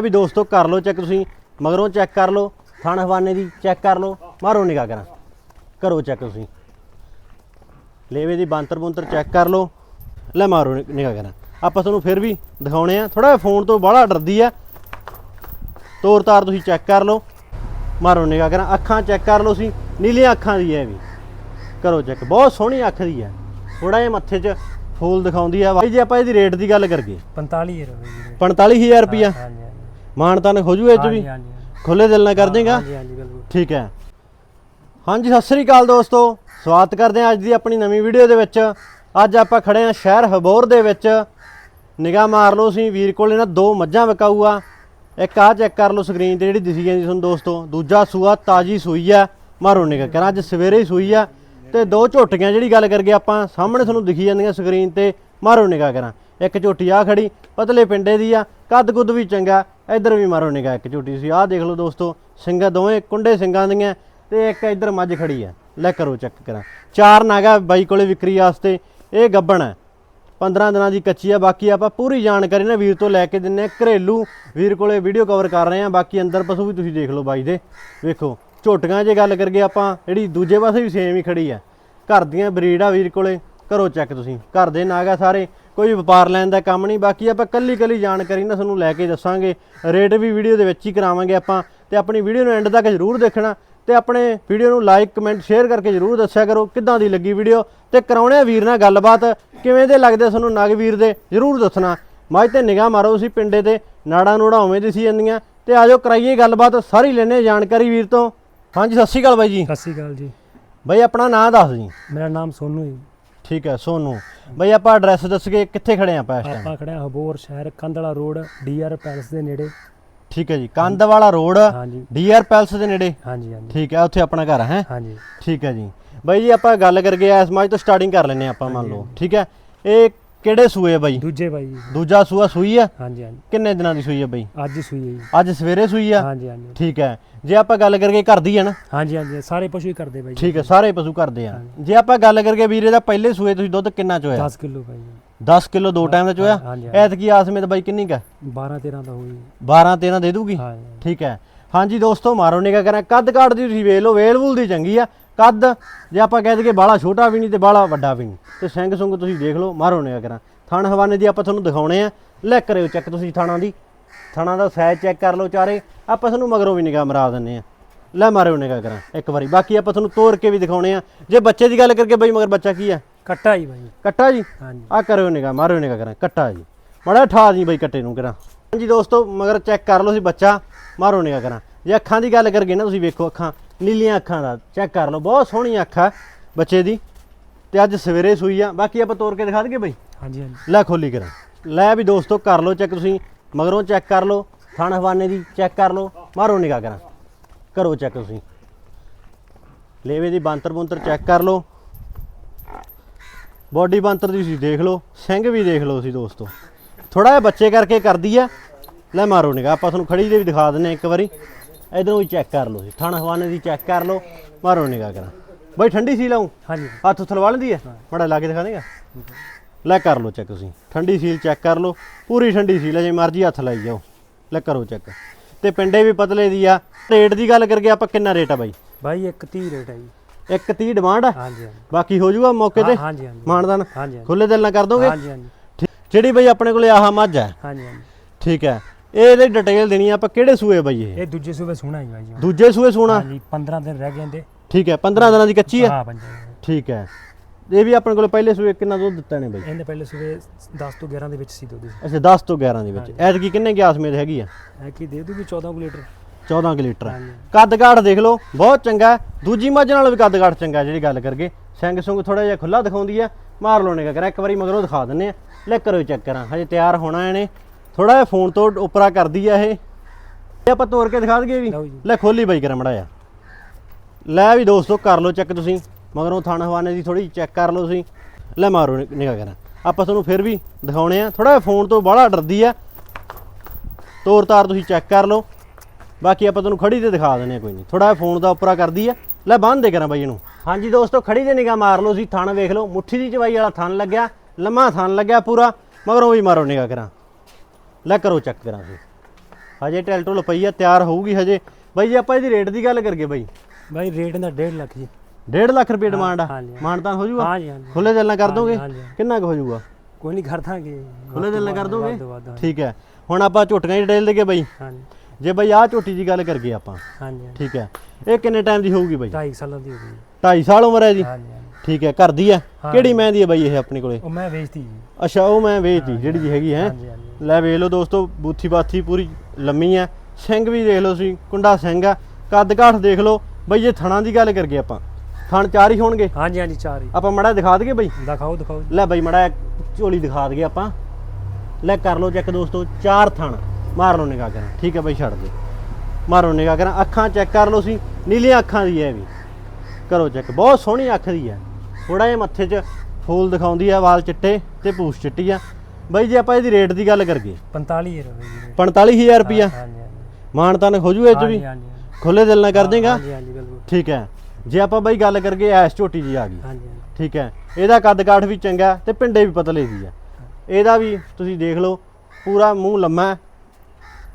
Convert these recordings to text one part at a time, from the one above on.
ਵੀ ਦੋਸਤੋ ਕਰ ਲਓ ਚੈੱਕ ਤੁਸੀਂ ਮਗਰੋਂ ਚੈੱਕ ਕਰ ਲਓ ਥਣ ਹਵਾਨੇ ਦੀ ਚੈੱਕ ਕਰ ਲਓ ਮਾਰੋ ਨਿਗਾਹ ਕਰਾਂ। ਕਰੋ ਚੈੱਕ ਤੁਸੀਂ। ਲੇਵੇ ਦੀ ਬਾਂਤਰ ਬੁੰਤਰ ਚੈੱਕ ਕਰ ਲਓ ਲੈ ਮਾਰੋ ਨਿਗਾਹ ਕਰਾਂ। ਆਪਾਂ ਤੁਹਾਨੂੰ ਫਿਰ ਵੀ ਦਿਖਾਉਣੇ ਆ ਥੋੜਾ ਫੋਨ ਤੋਂ ਬਾਹਲਾ ਡਰਦੀ ਆ। ਤੋਰ ਤਾਰ ਤੁਸੀਂ ਚੈੱਕ ਕਰ ਲਓ ਮਾਰੋ ਨਿਗਾਹ ਕਰਾਂ। ਅੱਖਾਂ ਚੈੱਕ ਕਰ ਲਓ ਸੀ ਨੀਲੀਆਂ ਅੱਖਾਂ ਦੀ ਇਹ ਵੀ। ਕਰੋ ਚੈੱਕ ਬਹੁਤ ਸੋਹਣੀ ਅੱਖ ਦੀ ਹੈ ਥੋੜਾ ਜਿਹਾ ਮੱਥੇ 'ਚ ਫੂਲ ਦਿਖਾਉਂਦੀ ਆ। ਬਾਈ ਜੇ ਆਪਾਂ ਇਹਦੀ ਰੇਟ ਦੀ ਗੱਲ ਕਰੀਏ। 45 ਰੁਪਏ ਜੀ 45000 ਰੁਪਿਆ ਹਾਂਜੀ ਮਾਨਤਾਨ ਹੋ ਜੂ ਇਹ 'ਚ ਵੀ? ਹਾਂਜੀ ਹਾਂਜੀ ਖੁੱਲੇ ਦਿਲ ਨਾਲ ਕਰ ਦੇਗਾ? ਹਾਂਜੀ ਹਾਂਜੀ ਬਿਲਕੁਲ। ਠੀਕ ਹੈ। ਹਾਂਜੀ ਸਤਿ ਸ੍ਰੀ ਅਕਾਲ ਦੋਸਤੋ। ਸਵਾਗਤ ਕਰਦੇ ਹਾਂ ਅੱਜ ਦੀ ਆਪਣੀ ਨਵੀਂ ਵੀਡੀਓ ਦੇ ਵਿੱਚ। ਅੱਜ ਆਪਾਂ ਖੜੇ ਹਾਂ ਸ਼ਹਿਰ ਹਬੋਰ ਦੇ ਵਿੱਚ। ਨਿਗਾਹ ਮਾਰ ਲਓ ਸੀ ਵੀਰ ਕੋਲ ਇਹਨਾਂ ਦੋ ਮੱਝਾਂ ਵਿਕਾਊ ਆ ਇੱਕ ਆਹ ਚੈੱਕ ਕਰ ਲਓ ਸਕਰੀਨ ਤੇ ਜਿਹੜੀ ਦਿਸੀ ਜਾਂਦੀ ਤੁਹਾਨੂੰ ਦੋਸਤੋ। ਦੂਜਾ ਸੂਆ ਤਾਜੀ ਸੂਈ ਆ ਮਾਰੋ ਨਿਗਾਹ। ਕਰਾਂ ਅੱਜ ਸਵੇਰੇ ਹੀ ਸੂਈ ਆ ਤੇ ਦੋ ਝੋਟੀਆਂ ਜਿਹੜੀ ਗੱਲ ਕਰਗੇ ਆਪਾਂ ਸਾਹਮਣੇ ਤੁਹਾਨੂੰ ਦਿਖੀ ਜਾਂਦੀਆਂ ਸਕਰੀਨ ਤੇ ਮਾਰੋ ਨਿਗਾਹ ਕਰਾਂ। ਇੱਕ ਝੋਟੀ ਆ ਖੜੀ ਪਤਲੇ ਪਿੰਡੇ ਦੀ ਆ। ਕੱਦ ਕੁੱਦ ਵੀ ਚੰਗਾ। ਇੱਧਰ ਵੀ ਮਾਰੋ ਨਿਗਾਹ, ਇੱਕ ਝੋਟੀ ਸੀ। ਆਹ ਦੇਖ ਲਓ ਦੋਸਤੋ, ਸਿੰਘਾਂ ਦੋਵੇਂ ਕੁੰਡੇ ਸਿੰਘਾਂ ਦੀਆਂ ਤੇ ਇੱਕ ਇੱਧਰ ਮੱਝ ਖੜੀ ਹੈ। ਲੈ ਕਰੋ ਚੈੱਕ ਕਰਾਂ। ਚਾਰ ਨਾਗਾ ਬਾਈ ਕੋਲੇ ਵਿਕਰੀ ਵਾਸਤੇ, ਇਹ ਗੱਬਣ ਹੈ। 15 ਦਿਨਾਂ ਦੀ ਕੱਚੀ ਆ, ਬਾਕੀ ਆਪਾਂ ਪੂਰੀ ਜਾਣਕਾਰੀ ਨਾ ਵੀਰ ਤੋਂ ਲੈ ਕੇ ਦਿੰਨੇ ਆ ਘਰੇਲੂ ਵੀਰ ਕੋਲੇ ਵੀਡੀਓ ਕਵਰ ਕਰ ਰਹੇ ਆ ਬਾਕੀ ਅੰਦਰ ਪਸ਼ੂ ਵੀ ਤੁਸੀਂ ਦੇਖ ਲਓ ਬਾਈ ਦੇ। ਵੇਖੋ, ਝੋਟੀਆਂ ਜੇ ਗੱਲ ਕਰਗੇ ਆਪਾਂ, ਜਿਹੜੀ ਦੂਜੇ ਪਾਸੇ ਵੀ ਸੇਮ ਹੀ ਖੜੀ ਆ ਘਰ ਦੀਆਂ ਬਰੀਡ ਆ ਵੀਰ ਕੋਲੇ, ਕਰੋ ਚੈੱਕ ਤੁਸੀਂ। ਘਰ ਦੇ ਨਾਗਾ ਸਾਰੇ ਕੋਈ ਵਪਾਰ ਲੈਣ ਦਾ ਕੰਮ ਨਹੀਂ ਬਾਕੀ ਆਪਾਂ ਕੱਲੀ ਕੱਲੀ ਜਾਣਕਾਰੀ ਨਾ ਤੁਹਾਨੂੰ ਲੈ ਕੇ ਦੱਸਾਂਗੇ। ਰੇਟ ਵੀ ਵੀਡੀਓ ਦੇ ਵਿੱਚ ਹੀ ਕਰਾਵਾਂਗੇ ਆਪਾਂ ਤੇ ਆਪਣੀ ਵੀਡੀਓ ਨੂੰ ਐਂਡ ਤੱਕ ਜ਼ਰੂਰ ਦੇਖਣਾ ਤੇ ਆਪਣੇ ਵੀਡੀਓ ਨੂੰ ਲਾਈਕ ਕਮੈਂਟ ਸ਼ੇਅਰ ਕਰਕੇ ਜਰੂਰ ਦੱਸਿਆ ਕਰੋ ਕਿੱਦਾਂ ਦੀ ਲੱਗੀ ਵੀਡੀਓ ਤੇ ਕਰਾਉਣੇ ਵੀਰ ਨਾਲ ਗੱਲਬਾਤ ਕਿਵੇਂ ਦੇ ਲੱਗਦੇ ਤੁਹਾਨੂੰ ਨਗ ਵੀਰ ਦੇ ਜਰੂਰ ਦੱਸਣਾ। ਮੱਝ ਤੇ ਨਿਗਾਹ ਮਾਰੋ ਤੁਸੀਂ ਪਿੰਡੇ ਤੇ ਨਾੜਾ ਨੂੜਾ ਉਵੇਂ ਦਿਸੀ ਜਾਂਦੀਆਂ ਤੇ ਆਜੋ ਕਰਾਈਏ ਗੱਲਬਾਤ ਸਾਰੀ ਲੈਣੇ ਜਾਣਕਾਰੀ ਵੀਰ ਤੋਂ। ਹਾਂਜੀ ਸਤਿ ਸ਼੍ਰੀ ਅਕਾਲ ਬਾਈ ਜੀ। ਸਤਿ ਸ਼੍ਰੀ ਅਕਾਲ ਜੀ। ਬਾਈ ਆਪਣਾ ਨਾਮ ਦੱਸ ਜੀ। ਮੇਰਾ ਨਾਮ ਸੋਨੂ ਹੈ ਠੀਕ ਹੈ ਸੋਨੂ। ਬਾਈ ਆਪਾਂ ਐਡਰੈਸ ਦੱਸ ਕੇ ਕਿੱਥੇ ਖੜੇ ਆਪਾਂ ਇਸ ਟਾਈਮ ਆਪਾਂ ਖੜੇ ਹਾਂ ਹਬੋਰ ਸ਼ਹਿਰ ਕੰਦਲਾ ਰੋਡ ਡੀਆਰ ਪੈਲਸ ਦੇ ਨੇੜੇ। ਠੀਕ ਹੈ ਜੀ ਕੰਧ ਵਾਲਾ ਰੋਡ ਡੀਆਰ ਪੈਲਸ ਦੇ ਨੇੜੇ? ਹਾਂਜੀ ਹਾਂਜੀ। ਠੀਕ ਹੈ ਉੱਥੇ ਆਪਣਾ ਘਰ ਹੈ? ਹਾਂਜੀ। ਠੀਕ ਹੈ ਜੀ। ਬਾਈ ਜੀ ਆਪਾਂ ਗੱਲ ਕਰਗੇ ਇਸ ਮੈਚ ਤੋਂ ਸਟਾਰਟਿੰਗ ਕਰ ਲੈਨੇ ਆਪਾਂ ਮੰਨ ਲਓ। ਠੀਕ ਹੈ ਇਹ ਕਿਹੜੇ ਸੂਏ ਬਾਈ? ਦੂਜੇ ਬਾਈ। ਜੀ ਦੂਜਾ ਸੂਆ ਸੂਈ ਆ? ਹਾਂਜੀ ਹਾਂਜੀ। ਕਿੰਨੇ ਦਿਨਾਂ ਦੀ ਸੂਈ ਆ ਬਾਈ? ਅੱਜ ਹੀ ਸੂਈ ਹੈ ਜੀ। ਅੱਜ ਸਵੇਰੇ ਸੂਈ ਆ? ਹਾਂਜੀ ਹਾਂਜੀ। ਠੀਕ ਹੈ। ਜੇ ਆਪਾਂ ਗੱਲ ਕਰਗੇ ਘਰ ਦੀ ਆ ਨਾ? ਹਾਂਜੀ ਹਾਂਜੀ। ਸਾਰੇ ਪਸ਼ੂ ਹੀ ਕਰਦੇ ਬਾਈ ਜੀ। ਠੀਕ ਹੈ ਸਾਰੇ ਪਸ਼ੂ ਕਰਦੇ ਆ। ਜੇ ਆਪਾਂ ਗੱਲ ਕਰਗੇ ਵੀਰੇ ਦਾ ਪਹਿਲੇ ਸੂਏ ਤੁਸੀਂ ਦੁੱਧ ਕਿੰਨਾ ਚੋਇਆ? 10 ਕਿਲੋ ਬਾਈ ਜੀ। 10 ਕਿਲੋ ਦੋ ਟਾਈਮ ਦਾ ਚੋਇਆ? ਐਤਕੀ ਆਸਮੇਤ ਬਾਈ ਕਿੰਨੀ ਕਾ 12 13 ਦਾ ਹੋਈ 12 13 ਦੇ ਦੂਗੀ? ਠੀਕ ਹੈ। ਹਾਂਜੀ ਦੋਸਤੋ ਮਾਰੋ ਨਿਕਾ ਕਰਾਂ। ਕੱਦ ਕਾਠ ਦੀ ਤੁਸੀਂ ਵੇਖ ਲਓ ਵੇਲਵੁਲ ਦੀ ਚੰਗੀ ਆ। ਕੱਦ ਜੇ ਆਪਾਂ ਕਹਿ ਦਈਏ ਬਾਲਾ ਛੋਟਾ ਵੀ ਨਹੀਂ ਤੇ ਬਾਲਾ ਵੱਡਾ ਵੀ ਨਹੀਂ। ਤੇ ਸਿੰਘ ਸੁੰਗ ਤੁਸੀਂ ਦੇਖ ਲਓ ਮਾਰੋ ਨਿਕਾ ਕਰਾਂ। ਥਣ ਹਵਾਨੇ ਦੀ ਆਪਾਂ ਤੁਹਾਨੂੰ ਦਿਖਾਉਣੇ ਆ। ਲੈ ਕਰਿਓ ਚੈੱਕ ਤੁਸੀਂ ਥਾਣਾ ਦੀ। ਥਾਣਾ ਦਾ ਸਾਈਜ਼ ਚੈੱਕ ਕਰ ਲਓ ਚਾਰੇ। ਆਪਾਂ ਤੁਹਾਨੂੰ ਮਗਰੋਂ ਵੀ ਨਿਗਾਹ ਮਰਾ ਦਿੰਨੇ ਆ। ਲੈ ਮਾਰਿਓ ਨਿਗਾਹ ਕਰਾਂ ਇੱਕ ਵਾਰੀ। ਬਾਕੀ ਆਪਾਂ ਤੁਹਾਨੂੰ ਤੋੜ ਕੇ ਵੀ ਦਿਖਾਉਣੇ ਆ। ਜੇ ਬੱਚੇ ਦੀ ਗੱਲ ਕਰਕੇ ਬਈ ਮਗਰ ਬੱਚਾ ਕੀ ਆ? ਕੱਟਾ ਹੀ ਬਾਈ। ਕੱਟਾ ਜੀ? ਹਾਂਜੀ। ਆ ਕਰਿਓ ਨਿਗਾ ਮਾਰਿਓ ਨਿਗਾ ਕਰਾਂ ਕੱਟਾ ਜੀ। ਮੜਾ ਠਾ ਦੀ ਬਈ ਕੱਟੇ ਨੂੰ ਕਰਾਂ। ਹਾਂਜੀ ਦੋਸਤੋ ਮਗਰ ਚੈੱਕ ਕਰ ਲਓ ਸੀ ਬੱਚਾ। ਮਾਰੋ ਨਿਗਾ ਕਰਾਂ। ਜੇ ਅੱਖਾਂ ਦੀ ਗੱਲ ਕਰਗੇ ਨਾ ਤੁਸੀਂ ਵੇਖੋ ਅੱਖਾਂ। ਨੀਲੀਆਂ ਅੱਖਾਂ ਦਾ। ਚੈੱਕ ਕਰ ਲਓ ਬਹੁਤ ਸੋਹਣੀ ਅੱਖ ਆ ਬੱਚੇ ਦੀ। ਤੇ ਅੱਜ ਸਵੇਰੇ ਸੂਈ ਆ। ਬਾਕੀ ਆਪਾਂ ਤੋੜ ਕੇ ਦਿਖਾ ਦਈਏ ਬਈ? ਹਾਂਜੀ ਹਾਂਜੀ। ਲੈ ਖੋਲੀ ਕਰਾਂ। ਲੈ ਵੀ ਦੋਸਤੋ ਕਰ ਲਓ ਚੈੱਕ ਤੁਸੀਂ। ਮਗਰੋਂ ਚੈੱਕ ਕਰ ਲਓ। ਥਣ ਹਵਾਨੇ ਦੀ ਚੈੱਕ ਕਰ ਲਓ। ਮਾਰੋ ਨਿਗਾ ਕਰਾਂ। ਕਰੋ ਚੈੱਕ ਤੁਸੀਂ। ਲੇਵੇ ਦੀ ਬਾਂਤਰ ਬੁੰਤਰ ਚੈੱਕ ਕਰ ਲਓ। ਬੋਡੀ ਬਾਂਤਰ ਦੀ ਤੁਸੀਂ ਦੇਖ ਲਓ। ਸਿੰਘ ਵੀ ਦੇਖ ਲਓ ਸੀ ਦੋਸਤੋ। ਥੋੜਾ ਜਿਹਾ ਬੱਚੇ ਕਰਕੇ ਕਰਦੀ ਆ। ਲੈ ਮਾਰੋ ਨਿਗਾ ਆਪਾਂ ਤੁਹਾਨੂੰ ਖੜੀ ਦੇ ਵੀ ਦਿਖਾ ਦਿੰਨੇ ਇੱਕ ਵਾਰੀ। ਇਧਰੋਂ ਵੀ ਚੈੱਕ ਕਰ ਲਓ ਥਣ ਹਵਾਨੇ ਦੀ ਚੈੱਕ ਕਰ ਲਓ ਮਾਰੋ ਨਿਗਾ ਕਰਾਂ। ਬਈ ਠੰਡੀ ਸੀ ਲਾਉਂ ਹਾਂਜੀ। ਹੱਥ ਥਲਵਾ ਲੈਂਦੀ ਹੈ। ਮੜਾ ਲਾ ਕੇ ਦਿਖਾ ਦੇਗਾ? ਲੈ ਕਰ ਲਓ ਚੈੱਕ ਤੁਸੀਂ। ਠੰਡੀ ਸੀਲ ਚੈੱਕ ਕਰ ਲਓ। ਪੂਰੀ ਠੰਡੀ ਸੀਲ ਹੈ ਜੇ ਮਰਜ਼ੀ ਹੱਥ ਲਾਈ ਜਾਓ। ਲੈ ਕਰੋ ਚੈੱਕ ਤੇ ਪਿੰਡੇ ਵੀ ਪਤਲੇ ਦੀ ਆ। ਰੇਟ ਦੀ ਗੱਲ ਕਰਕੇ ਆਪਾਂ ਕਿੰਨਾ ਰੇਟ ਆ ਬਾਈ? ਬਾਈ ਇੱਕ 30 ਰੇਟ ਹੈ ਜੀ। ਇੱਕ 30 ਡਿਮਾਂਡ ਆ? ਹਾਂਜੀ ਹਾਂਜੀ। ਬਾਕੀ ਹੋ ਜਾਊਗਾ ਮੌਕੇ ਤੇ? ਹਾਂਜੀ ਹਾਂਜੀ। ਮਾਨਦਾਨ? ਖੁੱਲੇ ਦਿਲ ਨਾਲ ਕਰ ਦੋਗੇ? ਹਾਂਜੀ ਹਾਂਜੀ। ਜਿਹੜੀ ਬਈ ਆਪਣੇ ਕੋਲੇ ਆਹ ਮੱਝ ਹੈ ਹਾਂਜੀ ਹਾਂਜੀ। ਠੀਕ ਹੈ ਇਹ ਇਹਦੀ ਡਿਟੇਲ ਦੇਣੀ ਆ ਆਪਾਂ ਕਿਹੜੇ ਸੂਏ ਬਈ ਇਹ? ਇਹ ਦੂਜੇ ਸੂਬੇ ਸੋਹਣਾ ਹੀ ਬਾਈ ਜੀ। ਦੂਜੇ ਸੂਏ ਸੋਣਾ ਹਾਂਜੀ 15 ਦਿਨ ਰਹਿ ਗਏ ਇਹਦੇ। ਠੀਕ ਹੈ 15 ਦਿਨਾਂ ਦੀ ਕੱਚੀ ਹੈ ਹਾਂ ਪੰਜਾਂ ਠੀਕ ਹੈ। ਇਹ ਵੀ ਆਪਣੇ ਕੋਲੇ ਪਹਿਲੇ ਸੂਏ ਕਿੰਨਾ ਦੁੱਧ ਦਿੱਤਾ ਨੇ ਬਈ? ਇਹਨੇ ਪਹਿਲੇ ਸੂਬੇ 10 ਤੋਂ 11 ਦੇ ਵਿੱਚ ਸੀ ਦੁੱਧ। ਅੱਛਾ 10 ਤੋਂ 11 ਦੇ ਵਿੱਚ। ਐਤਕੀ ਕਿੰਨੇ ਗਿਆਸ ਮੇਦ ਹੈਗੀ ਆ? ਹੈ ਕਿ ਦੇ ਦੂਗੀ 14 ਕੁ ਲੀਟਰ। 14 ਕੁ ਲੀਟਰ। ਹਾਂਜੀ। ਕੱਦ ਕਾਠ ਦੇਖ ਲਓ ਬਹੁਤ ਚੰਗਾ ਹੈ। ਦੂਜੀ ਮੱਝ ਨਾਲੋਂ ਵੀ ਕੱਦ ਕਾਠ ਚੰਗਾ ਹੈ ਜਿਹੜੀ ਗੱਲ ਕਰਗੇ। ਸਿੰਘ ਸੁੰਗ ਥੋੜਾ ਜਿਹਾ ਖੁੱਲਾ ਦਿਖਾਉਂਦੀ ਹੈ। ਮਾਰ ਲੋਣੇ ਕਾ ਕਰਾਂ ਇੱਕ ਵਾਰੀ ਮਗਰੋਂ ਦਿਖਾ ਦਿੰਨੇ ਆ ਲੈ ਕਰੋ ਚੈੱਕ ਕਰਾਂ। ਹਜੇ ਤਿਆਰ ਹੋਣਾ ਇਹਨੇ। ਥੋੜਾ ਜਿਹਾ ਫੋਨ ਤੋਂ ਉਪਰਾ ਕਰਦੀ ਆ ਇਹ। ਇਹ ਆਪਾਂ ਤੋੜ ਕੇ ਦਿਖਾ ਦਈਏ ਵੀ। ਲਓ ਜੀ। ਲੈ ਖੋਲੀ ਬਾਈ ਕਰਾਂ ਮੜਾ ਜਾ ਲੈ ਵੀ ਦੋਸਤੋ ਕਰ ਲਓ ਚੈੱਕ ਤੁਸੀਂ। ਮਗਰੋਂ ਥਣ ਹਵਾਨੇ ਦੀ ਥੋੜੀ ਚੈੱਕ ਕਰ ਲਓ ਤੁਸੀਂ। ਲੈ ਮਾਰੋ ਨਿਗਾ ਕਰਾਂ। ਆਪਾਂ ਤੁਹਾਨੂੰ ਫਿਰ ਵੀ ਦਿਖਾਉਣੇ ਆ। ਥੋੜਾ ਜਿਹਾ ਫੋਨ ਤੋਂ ਬਾਹਲਾ ਡਰਦੀ ਆ। ਤੋਰ ਤਾਰ ਤੁਸੀਂ ਚੈੱਕ ਕਰ ਲਓ। ਬਾਕੀ ਆਪਾਂ ਤੁਹਾਨੂੰ ਖੜੀ ਤੇ ਦਿਖਾ ਦਿੰਦੇ ਆ ਕੋਈ ਨਹੀਂ ਥੋੜਾ ਫੋਨ ਦਾ ਉਪਰਾ ਕਰਦੀ ਆ। ਲੈ ਬੰਦ ਦੇ ਕਰਾਂ ਬਾਈ ਇਹਨੂੰ। ਹਾਂਜੀ ਦੋਸਤੋ ਖੜੀ ਤੇ ਨਿਗਾ ਮਾਰ ਲਓ ਸੀ ਥਣ ਵੇਖ ਲਓ। ਮੁੱਠੀ ਦੀ ਚਵਾਈ ਵਾਲਾ ਥਣ ਲੱਗਿਆ। ਲੰਮਾ ਥਣ ਲੱਗਿਆ ਪੂਰਾ। ਮਗਰੋਂ ਵੀ ਮਾਰੋ ਨਿਗਾ ਕਰਾਂ। ਲੈ ਕਰੋ ਚੈੱਕ ਕਰਾਂ ਤੁਸੀਂ ਹਜੇ ਟੈਲਟੋ ਪਈ ਆ ਤਿਆਰ ਹੋਊਗੀ ਹਜੇ। ਬਾਈ ਜੀ ਆਪਾਂ ਇਹਦੀ ਰੇਟ ਦੀ ਗੱਲ ਕਰਗੇ ਬਾਈ। ਬਾਈ ਰੇਟ ਦਾ 1.5 ਲੱਖ ਜੀ। 1.5 ਲੱਖ ਰੁਪਏ ਡਿਮਾਂਡ ਆ? ਹਾਂਜੀ। ਮਾਨਤਾਨ ਹੋ ਜਾਊਗਾ? ਹਾਂਜੀ ਹਾਂਜੀ। ਖੁੱਲੇ ਦਿਲ ਨਾਲ ਕਰ ਦੋਗੇ? ਹਾਂਜੀ, ਹਾਂਜੀ। ਕਿੰਨਾ ਕੁ ਹੋ ਜਾਊਗਾ? ਕੋਈ ਨਹੀਂ ਕਰ ਦਾਂਗੇ। ਖੁੱਲੇ ਦਿਲ ਨਾਲ ਕਰ ਦੋਗੇ? ਵੱਧ ਵੱਧ ਹਾਂਜੀ। ਠੀਕ ਹੈ। ਹੁਣ ਆਪਾਂ ਝੋਟੀਆਂ ਦੀ ਡਿਟੇਲ ਦੇਗੇ ਬਾਈ। ਹਾਂਜੀ। ਜੇ ਬਾਈ ਆਹ ਝੋਟੀ ਦੀ ਗੱਲ ਕਰਗੇ ਆਪਾਂ। ਹਾਂਜੀ ਹਾਂਜੀ। ਠੀਕ ਹੈ। ਇਹ ਕਿੰਨੇ ਟਾਈਮ ਦੀ ਹੋਊਗੀ ਬਾਈ? ਢਾਈ ਸਾਲਾਂ ਦੀ ਹੋ ਗਈ। 2.5 ਸਾਲ ਉਮਰ ਹੈ ਜੀ? ਹਾਂਜੀ ਹਾਂਜੀ। ਠੀਕ ਹੈ। ਘਰ ਦੀ ਹੈ। ਕਿਹੜੀ ਮੈਂ ਦੀ ਹੈ ਬਾਈ ਇਹ ਆਪਣੀ ਕੋਲੇ? ਉਹ ਮੈਂ ਵੇਚਤੀ ਜੀ। ਅੱਛਾ ਉਹ ਮੈਂ ਵੇਚਦੀ ਜਿਹੜੀ ਜੀ ਹੈਗੀ ਹੈ। ਹਾਂਜੀ ਹਾਂਜੀ। ਲੈ ਵੇਖ ਲਓ ਦੋਸਤੋ ਬੂਥੀ ਬਾਥੀ ਪੂਰੀ ਲੰਮੀ ਹੈ ਸਿੰਘ ਵੀ ਦੇਖ ਲਓ ਤੁਸੀਂ ਕੁੰਡਾ ਸਿੰਘ ਆ ਕੱਦ ਕਾਠ ਦੇਖ ਲਓ। ਬਈ ਜੇ ਥਣਾ ਦੀ ਗੱਲ ਕਰਗੇ ਆਪਾਂ। ਥਣ ਚਾਰ ਹੀ ਹੋਣਗੇ। ਹਾਂਜੀ ਹਾਂਜੀ ਚਾਰ ਹੀ। ਆਪਾਂ ਮੜਾ ਦਿਖਾ ਦਈਏ ਬਈ। ਦਿਖਾਓ ਦਿਖਾਓ। ਲੈ ਬਈ ਮੜਾ ਝੋਲੀ ਦਿਖਾ ਦਈਏ ਆਪਾਂ। ਲੈ ਕਰ ਲਓ ਚੈੱਕ ਦੋਸਤੋ ਚਾਰ ਥਣ। ਮਾਰ ਲਓ ਨਿਗਾਹ ਕਰਾਂ। ਠੀਕ ਹੈ ਬਈ ਛੱਡ ਦੇ। ਮਾਰੋ ਨਿਗਾਹ ਕਰਾਂ। ਅੱਖਾਂ ਚੈੱਕ ਕਰ ਲਓ ਸੀ ਨੀਲੀਆਂ ਅੱਖਾਂ ਦੀ ਇਹ ਵੀ। ਕਰੋ ਚੈੱਕ। ਬਹੁਤ ਸੋਹਣੀ ਅੱਖ ਦੀ ਹੈ ਥੋੜਾ ਜਿਹਾ ਮੱਥੇ 'ਚ ਫੂਲ ਦਿਖਾਉਂਦੀ ਆ ਵਾਲ ਚਿੱਟੇ ਤੇ ਪੂਛ ਚਿੱਟੀ ਆ ਬਈ ਜੇ ਆਪਾਂ ਇਹਦੀ ਰੇਟ ਦੀ ਗੱਲ ਕਰਗੇ 45 ਰੁਪਏ ਜੀ 45000 ਰੁਪਿਆ ਹਾਂਜੀ ਮਾਨਤਾਨ ਹੋ ਜੂ ਇਹ ਚ ਵੀ। ਹਾਂਜੀ ਖੁੱਲੇ ਦਿਲ ਨਾਲ ਕਰ ਦੇਗਾ। ਹਾਂਜੀ ਹਾਂਜੀ ਬਿਲਕੁਲ। ਠੀਕ ਹੈ। ਜੇ ਆਪਾਂ ਬਈ ਗੱਲ ਕਰਗੇ ਐਸ ਝੋਟੀ ਜੀ ਆ ਗਈ। ਹਾਂਜੀ ਠੀਕ ਹੈ। ਇਹਦਾ ਕੱਦ ਕਾਠ ਵੀ ਚੰਗਾ ਤੇ ਪਿੰਡੇ ਵੀ ਪਤਲੇ ਦੀ ਆ ਇਹਦਾ ਵੀ ਤੁਸੀਂ ਦੇਖ ਲਓ ਪੂਰਾ ਮੂੰਹ ਲੰਮਾ ਹੈ।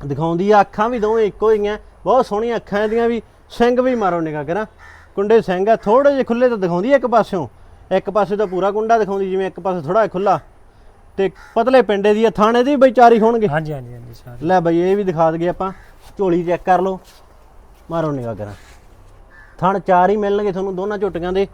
ਦਿਖਾਉਂਦੀ ਆ ਅੱਖਾਂ ਵੀ ਦੋਵੇਂ ਇੱਕੋ ਹੀ ਆ ਬਹੁਤ ਸੋਹਣੀਆਂ ਅੱਖਾਂ ਇਹਦੀਆਂ ਵੀ। ਸਿੰਘ ਵੀ ਮਾਰੋ ਨਿਗਾ ਕਰਾਂ। ਕੁੰਡੇ ਸਿੰਘ ਆ ਥੋੜੇ ਜਿਹੇ ਖੁੱਲੇ ਤਾਂ ਦਿਖਾਉਂਦੀ ਆ ਇੱਕ ਪਾਸਿਓਂ। ਇੱਕ ਪਾਸੇ ਤਾਂ ਪੂਰਾ ਕੁੰਡਾ ਦਿਖਾਉਂਦੀ ਜਿਵੇਂ ਇੱਕ ਪਾਸੇ ਥੋੜਾ ਖੁੱਲਾ ਤੇ ਪਤਲੇ ਪਿੰਡੇ ਦੀ ਆ ਥਾਣੇ ਦੀ ਬਈ ਚਾਰੀ ਹੋਣਗੇ। ਹਾਂਜੀ ਹਾਂਜੀ ਹਾਂਜੀ ਚਾਰ ਲੈ ਬਈ ਇਹ ਵੀ ਦਿਖਾ ਦਈਏ ਆਪਾਂ। ਝੋਲੀ ਚੈੱਕ ਕਰ ਲਓ। ਮਾਰੋ ਨਿਗਾ ਕਰਾਂ। ਥਣ ਚਾਰ ਹੀ ਮਿਲਣਗੇ ਤੁਹਾਨੂੰ ਦੋਨਾਂ ਝੋਟੀਆਂ ਦੇ।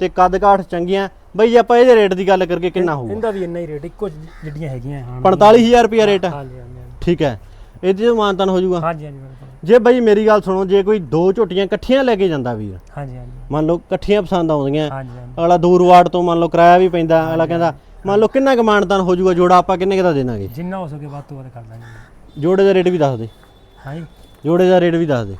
ਤੇ ਕੱਦ ਕਾਠ ਚੰਗੀਆਂ। ਬਈ ਜੇ ਆਪਾਂ ਇਹਦੇ ਰੇਟ ਦੀ ਗੱਲ ਕਰਕੇ ਕਿੰਨਾ ਹੋਊਗਾ? ਇਹਦਾ ਵੀ ਇੰਨਾ ਹੀ ਰੇਟ ਇੱਕੋ ਜਿਹੜੀਆਂ ਹੈਗੀਆਂ। ਹਾਂ 45000 ਰੁਪਿਆ ਰੇਟ ਆ। ਹਾਂਜੀ ਹਾਂਜੀ ਹਾਂਜੀ। ਠੀਕ ਹੈ। ਇਹਦੇ ਚ ਮਾਨਤਨ ਹੋ ਜਾਊਗਾ। ਹਾਂਜੀ ਹਾਂਜੀ ਬਿਲਕੁਲ ਜੇ ਬਈ ਮੇਰੀ ਗੱਲ ਸੁਣੋ ਜੇ ਕੋਈ ਦੋ ਝੋਟੀਆਂ ਇਕੱਠੀਆਂ ਲੈ ਕੇ ਜਾਂਦਾ ਵੀਰ ਹਾਂਜੀ ਹਾਂਜੀ। ਮੰਨ ਲਓ ਇਕੱਠੀਆਂ ਪਸੰਦ ਆਉਂਦੀਆਂ ਹਾਂਜੀ ਹਾਂਜੀ। ਅਗਲਾ ਦੂਰ ਵਾਰਡ ਤੋਂ ਮੰਨ ਲਓ ਕਿਰਾਇਆ ਵੀ ਪੈਂਦਾ ਅਗਲਾ ਕਹਿੰਦਾ ਮੰਨ ਲਓ ਕਿੰਨਾ ਕੁ ਮਾਨਤਨ ਹੋ ਜਾਊਗਾ ਜੋੜਾ ਆਪਾਂ ਕਿੰਨੇ ਕੁ ਦਾ ਦੇਣਾਗੇ? ਜਿੰਨਾ ਹੋ ਸਕੇ ਵੱਧ ਤੋਂ ਵੱਧ ਕਰ ਜੋੜੇ ਦਾ ਰੇਟ ਵੀ ਦੱਸ ਦੇ। ਹਾਂਜੀ ਜੋੜੇ ਦਾ ਰੇਟ ਵੀ ਦੱਸ ਦੇ।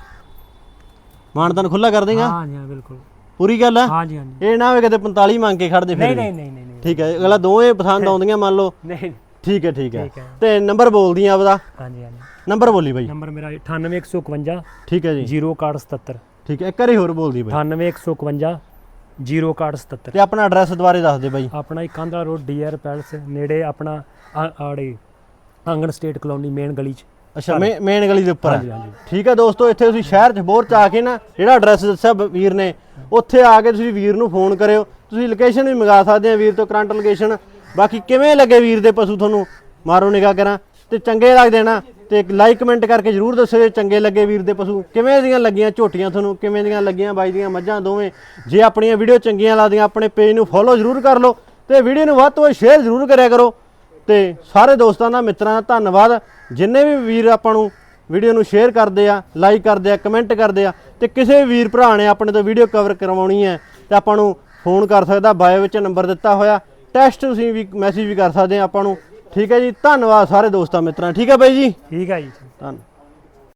ਮਾਨਤਨ ਖੁੱਲਾ ਕਰ ਦੇਗਾ? ਹਾਂਜੀ ਹਾਂ ਬਿਲਕੁਲ। ਪੂਰੀ ਗੱਲ ਆ? ਹਾਂਜੀ ਹਾਂਜੀ ਇਹ ਨਾ ਹੋਵੇ ਕਿਤੇ 45 ਮੰਗ ਕੇ ਖੜਦੇ ਫਿਰ ਨਹੀਂ। ਨਹੀਂ ਨਹੀਂ ਨਹੀਂ ਨਹੀਂ। ਠੀਕ ਹੈ ਅਗਲਾ ਦੋਵੇਂ ਪਸੰਦ ਆਉਂਦੀਆਂ ਮੰਨ ਲਓ। ਨਹੀਂ। ਠੀਕ ਹੈ ਠੀਕ ਹੈ। ਠੀਕ ਹੈ। ਤੇ ਨੰਬਰ ਬੋਲਦੀਆਂ ਆਪਦਾ। ਹਾਂਜੀ ਹਾਂਜੀ ਨੰਬਰ ਬੋਲੀ ਬਾਈ। ਨੰਬਰ ਮੇਰਾ 98151 ਠੀਕ ਹੈ ਜੀ। 06177 ਠੀਕ ਹੈ ਇੱਕ ਵਾਰੀ ਹੋਰ ਬੋਲਦੀ ਬਾਈ। 98151 06177 ਤੇ ਆਪਣਾ ਐਡਰੈਸ ਦੁਬਾਰੇ ਦੱਸ ਦੇ ਬਾਈ। ਆਪਣਾ ਇੱਕ ਕਾਂਦਰਾ ਰੋਡ ਡੀਆਰ ਪੈਲਸ ਨੇੜੇ ਆਪਣਾ ਆ- ਆੜੇ ਆਂਗਣ ਸਟੇਟ ਕਲੋਨੀ ਮੇਨ ਗਲੀ ਚ। ਅੱਛਾ ਮੇਨ ਗਲੀ ਦੇ ਉੱਪਰ ਹਾਂਜੀ ਹੈ ਹਾਂਜੀ। ਠੀਕ ਹੈ ਦੋਸਤੋ ਇੱਥੇ ਤੁਸੀਂ ਸ਼ਹਿਰ 'ਚ ਬੋਰ 'ਚ ਆ ਕੇ ਨਾ ਜਿਹੜਾ ਐਡਰੈਸ ਦੱਸਿਆ ਬ- ਵੀਰ ਨੇ ਉੱਥੇ ਆ ਕੇ ਤੁਸੀਂ ਵੀਰ ਨੂੰ ਫੋਨ ਕਰਿਓ। ਤੁਸੀਂ ਲੋਕੇਸ਼ਨ ਵੀ ਮੰਗਾ ਸਕਦੇ ਆ ਵੀਰ ਤੋਂ ਕਰੰਟ ਲੋਕੇਸ਼ਨ ਬਾਕੀ ਕਿਵੇਂ ਲੱਗੇ ਵੀਰ ਦੇ ਪਸ਼ੂ ਤੁਹਾਨੂੰ? ਮਾਰੋ ਨਿਗਾਹ ਕਰਾਂ। ਤੇ ਚੰਗੇ ਲੱਗਦੇ ਨਾ। ਤੇ ਲਾਈਕ ਕਮੈਂਟ ਕਰਕੇ ਜਰੂਰ ਦੱਸਿਓ ਚੰਗੇ ਲੱਗੇ ਵੀਰ ਦੇ ਪਸ਼ੂ। ਕਿਵੇਂ ਦੀਆਂ ਲੱਗੀਆਂ ਝੋਟੀਆਂ ਤੁਹਾਨੂੰ? ਕਿਵੇਂ ਦੀਆਂ ਲੱਗੀਆਂ ਬਾਈ ਦੀਆਂ ਮੱਝਾਂ ਦੋਵੇਂ? ਜੇ ਆਪਣੀਆਂ ਵੀਡੀਓ ਚੰਗੀਆਂ ਲੱਗਦੀਆਂ, ਆਪਣੇ ਪੇਜ ਨੂੰ ਫੋਲੋ ਜਰੂਰ ਕਰ ਲਓ ਤੇ ਵੀਡੀਓ ਨੂੰ ਵੱਧ ਤੋਂ ਵੱਧ ਸ਼ੇਅਰ ਜਰੂਰ ਕਰਿਆ ਕਰੋ। ਤੇ ਸਾਰੇ ਦੋਸਤਾਂ ਦਾ, ਮਿੱਤਰਾਂ ਦਾ ਧੰਨਵਾਦ। ਜਿੰਨੇ ਵੀ ਵੀਰ ਆਪਾਂ ਨੂੰ ਵੀਡੀਓ ਨੂੰ ਸ਼ੇਅਰ ਕਰਦੇ ਆ ਲਾਈਕ ਕਰਦੇ ਆ ਕਮੈਂਟ ਕਰਦੇ ਆ ਤੇ ਕਿਸੇ ਵੀਰ ਭਰਾ ਨੇ ਆਪਣੇ ਤੋਂ ਵੀਡੀਓ ਕਵਰ ਕਰਵਾਉਣੀ ਹੈ ਤੇ ਆਪਾਂ ਨੂੰ ਫੋਨ ਕਰ ਸਕਦਾ ਬਾਇਓ ਵਿੱਚ ਨੰਬਰ ਦਿੱਤਾ ਹੋਇਆ। ਟੈਸਟ ਤੁਸੀਂ ਵੀ ਮੈਸੇਜ ਵੀ ਕਰ ਸਕਦੇ ਆ ਆਪਾਂ ਨੂੰ। ਠੀਕ ਹੈ ਜੀ ਧੰਨਵਾਦ ਸਾਰੇ ਦੋਸਤਾਂ ਮਿੱਤਰਾਂ ਠੀਕ ਹੈ ਬਾਈ ਜੀ? ਠੀਕ ਹੈ ਜੀ। ਧੰਨ